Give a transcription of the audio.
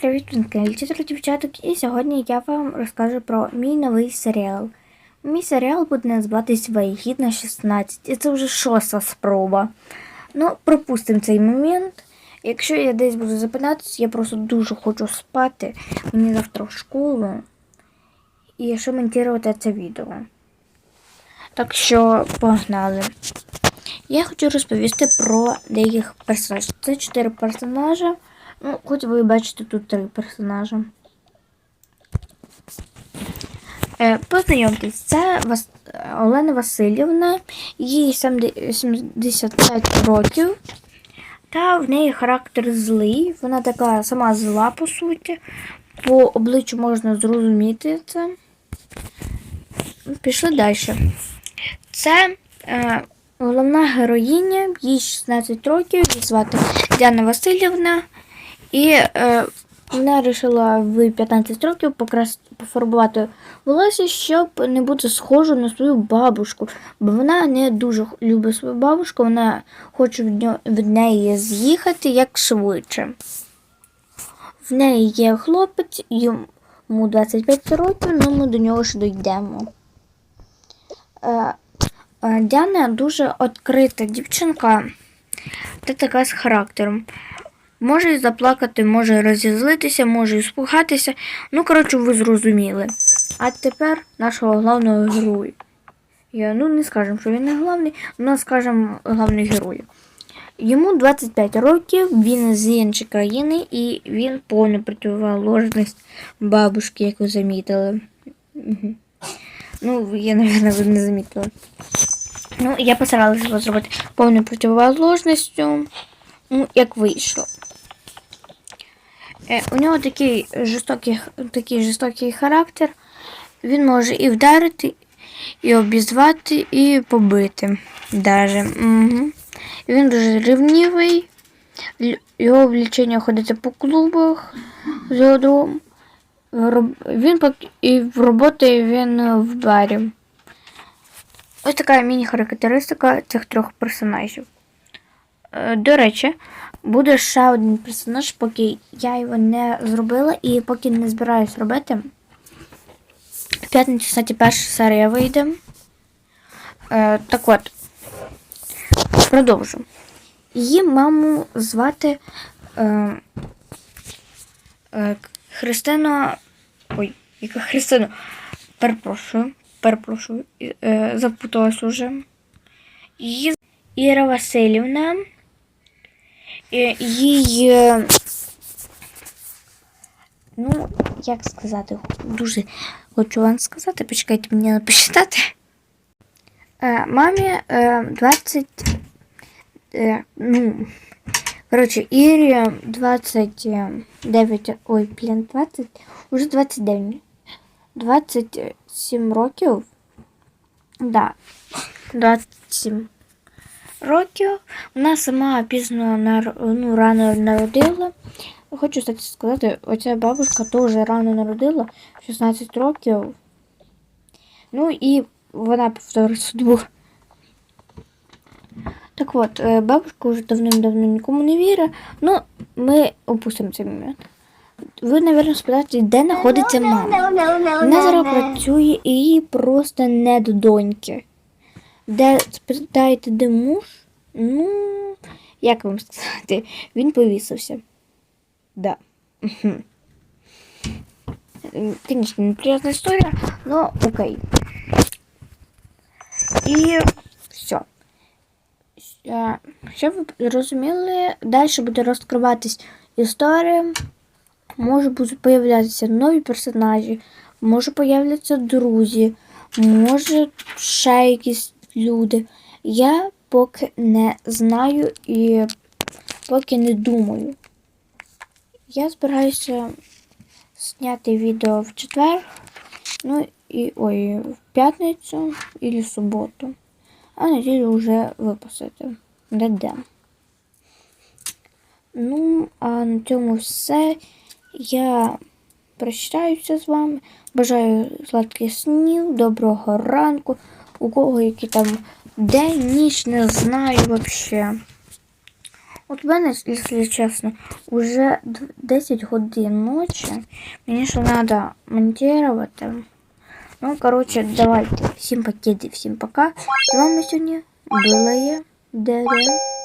привіт, Літер дівчаток, і сьогодні я вам розкажу про мій новий серіал. Мій серіал буде називатись Вагітна 16, і це вже шоста спроба. Ну, пропустимо цей момент. Якщо я десь буду запинатися, я просто дуже хочу спати. Мені завтра в школу. І ще монтувати це відео. Так що погнали. Я хочу розповісти про деяких персонажів. Це чотири персонажі. Ну, хоч ви бачите тут три персонажі. Е, познайомтесь, це. Олена Васильівна, їй 75 років. Та в неї характер злий. Вона така сама зла, по суті. По обличчю можна зрозуміти це. Пішли далі. Це е, головна героїня, їй 16 років, її звати Діана Васильівна. І е, вона вирішила в 15 років покрас... пофарбувати волосся, щоб не бути схожою на свою бабушку. Бо вона не дуже любить свою бабушку, вона хоче від, нього, від неї з'їхати як швидше. В неї є хлопець, йому 25 років, але ми до нього ще дійдемо. Е, е, Діана дуже відкрита дівчинка та така з характером. Може і заплакати, може розізлитися, може і спугатися. Ну, коротше, ви зрозуміли. А тепер нашого головного героя. Ну, не скажемо, що він не головний, але скажемо головний герой. Йому 25 років, він з іншої країни і він повна противоположність бабушки, як ви замітили. Ну, я, мабуть, ви не замітила. Ну, я постаралася зробити повною противоположністю. Ну, як вийшло. Е, у нього такий жорстокий, такий жорстокий характер. Він може і вдарити, і обізвати, і побити. Даже. Угу. Він дуже рівнівий. Його влічення ходити по клубах з його. Він і в роботі він в барі. Ось така міні-характеристика цих трьох персонажів. Е, До речі, буде ще один персонаж, поки я його не зробила і поки не збираюсь робити. В п'ятницю, кстати, перша серія вийде. Е, Так от, продовжу. Її маму звати е, е, Христина. Ой, яка Христина? Перепрошую, перепрошую, е, запуталась уже. Її Іра Васильівна. Їй, е, ну, як сказати, дуже хочу вам сказати, почекайте мені написати. Е, мамі 20, е, ну, коротше, Ірі 29, ой, блін, 20, уже 29, 27 років, да, 27 Років. Вона сама пізно ну, рано народила. Хочу кстати, сказати, оця бабушка теж рано народила 16 років. Ну і вона повторила судьбу. Так от, е, бабушка вже давним-давно нікому не вірить. Ну, ми опустимо цей момент. Ви, мабуть, спитаєте, де знаходиться мама. Вона зараз працює і їй просто не до доньки. Де спитаєте, де муж? Ну, як вам сказати, він повісився. Да. Звісно, неприятна історія, але окей. І все. Щоб ви розуміли, далі буде розкриватись історія. Може будуть появлятися нові персонажі, може появляться друзі, може ще якісь люди. Я поки не знаю і поки не думаю. Я збираюся зняти відео в четвер, ну і ой, в п'ятницю і в суботу, а неділю вже випустити. Де-де. Ну, а на цьому все. Я прощаюся з вами. Бажаю сладких снів, доброго ранку. У кого які там день, ніч, не знаю взагалі. От в мене, якщо чесно, уже 10 годин ночі. Мені ще треба монтувати. Ну, коротше, давайте. Всім пакети, всім пока. З вами сьогодні була я, Деде.